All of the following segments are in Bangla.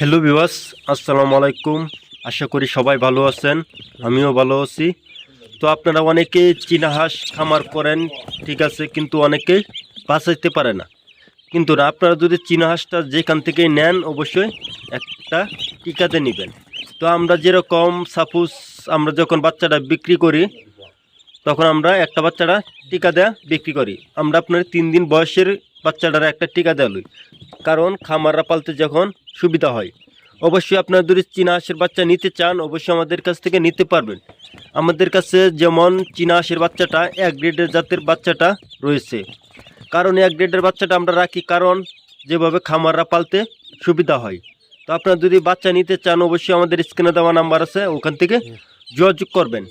হ্যালো বিবাস আসসালামু আলাইকুম। আশা করি সবাই ভালো আছেন, আমিও ভালো আছি। তো আপনারা অনেকে চীনা হাঁস খামার করেন, ঠিক আছে, কিন্তু অনেকে বাঁচাইতে পারে না। কিন্তু না আপনারা যদি চীনা হাঁসটা যেখান থেকে নেন, অবশ্যই একটা টিকাতে নেবেন। তো আমরা যেরকম সাপোজ আমরা যখন বাচ্চাটা বিক্রি করি, তখন আমরা একটা বাচ্চাটা টিকা দেয়া বিক্রি করি। আমরা আপনার তিন দিন বয়সের বাচ্চাটার একটা টিকা দেওয়া লই। কারণ খামাররা পালতে যখন সুবিধা হয়। অবশ্যই আপনারা যদি চীনা হাঁসের বাচ্চা নিতে চান, অবশ্যই আমাদের কাছ থেকে নিতে পারবেন। আমাদের কাছে যেমন চীনা হাঁসের বাচ্চাটা, এক গ্রেডের জাতের বাচ্চাটা রয়েছে। কারণ এক গ্রেডের বাচ্চাটা আমরা রাখি কারণ যেভাবে খামাররা পালতে সুবিধা হয়। তো আপনারা যদি বাচ্চা নিতে চান, অবশ্যই আমাদের স্ক্রিনে দেওয়া নাম্বার আছে, ওখান থেকে যোগাযোগ করবেন।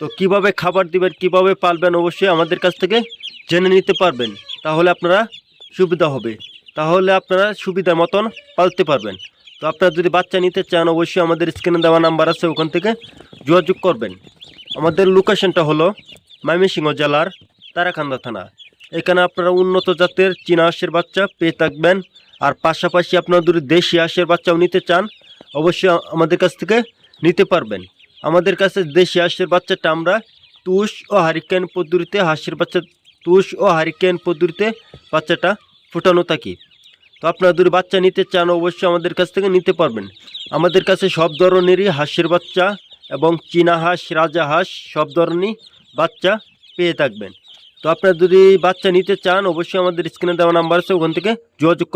তো কীভাবে খাবার দিবেন, কীভাবে পালবেন, অবশ্যই আমাদের কাছ থেকে জেনে নিতে পারবেন। তাহলে আপনারা সুবিধা হবে। তাহলে আপনারা সুবিধা মতন পালতে পারবেন। তো আপনারা যদি বাচ্চা নিতে চান, অবশ্যই আমাদের স্ক্রিনে দেওয়া নাম্বার আছে, ওখান থেকে যোগাযোগ করবেন। আমাদের লোকেশনটা হলো ময়মনসিংহ জেলার তারাকান্দা থানা। এখানে আপনারা উন্নত জাতের চীনা হাঁসের বাচ্চা পেয়ে থাকবেন। আর পাশাপাশি আপনারা যদি দেশি হাঁসের বাচ্চাও নিতে চান, অবশ্যই আমাদের কাছ থেকে নিতে পারবেন। আমাদের কাছে দেশি হাঁসের বাচ্চাটা আমরা তুষ ও হারিকেন পদ্ধতিতে, হাঁসের বাচ্চা তুষ ও হারিকেন পদ্ধতিতে বাচ্চাটা ফুটানো থাকি তো আপনারা যদি বাচ্চা নিতে চান, অবশ্যই আমাদের কাছ থেকে নিতে পারবেন। আমাদের কাছে সব ধরনেরই হাঁসের বাচ্চা এবং চীনা হাঁস, রাজা হাঁস, সব ধরনেরই বাচ্চা পেয়ে থাকবেন। তো আপনারা যদি বাচ্চা নিতে চান, অবশ্যই আমাদের স্ক্রিনে দেওয়া নাম্বার আছে, ওখান থেকে যোগাযোগ